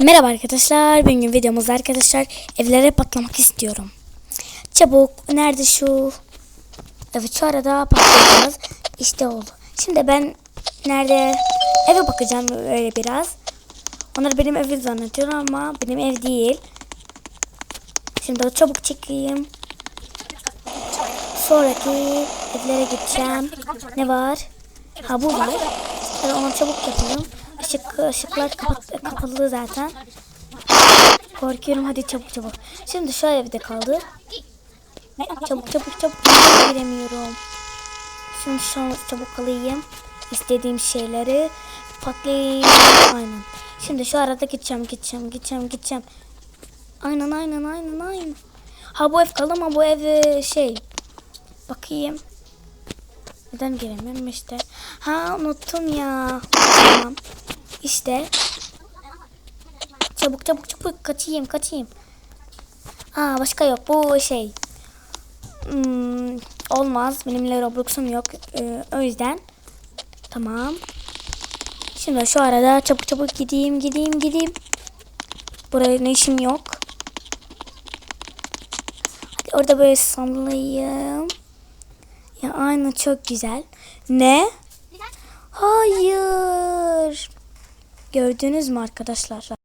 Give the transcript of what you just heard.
Merhaba arkadaşlar. Bugün videomuzda arkadaşlar evlere patlamak istiyorum. Çabuk. Nerede şu? Evet şu arada patlayacağız. İşte oldu. Şimdi ben nerede? Eve bakacağım öyle biraz. Onlar benim evim zannediyor ama benim ev değil. Şimdi çabuk çekeyim. Sonraki evlere gideceğim. Ne var? Ha bu var. Hadi onu çabuk yapalım. Işık, ışıklar kapat, kapalı zaten. Korkuyorum hadi çabuk çabuk. Şimdi şu evde kaldı. Çabuk çabuk çabuk. Giremiyorum. Şimdi şu çabuk alayım. İstediğim şeyleri patlayayım. Aynen. Şimdi şu arada gideceğim gideceğim gideceğim gideceğim. Aynen aynen aynen aynen. Ha bu ev kaldı ama bu ev e, şey. Bakayım. Neden giremiyorum işte. Ha unuttum ya. Tamam. İşte. Çabuk çabuk çabuk kaçayım kaçayım. Aa başka yok bu şey. Hmm, olmaz. Benimle Roblox'um yok. Ee, o yüzden. Tamam. Şimdi şu arada çabuk çabuk gideyim gideyim gideyim. Buraya ne işim yok. Hadi orada böyle sallayayım. Ya aynı çok güzel. Ne? Hayır. Gördünüz mü arkadaşlar?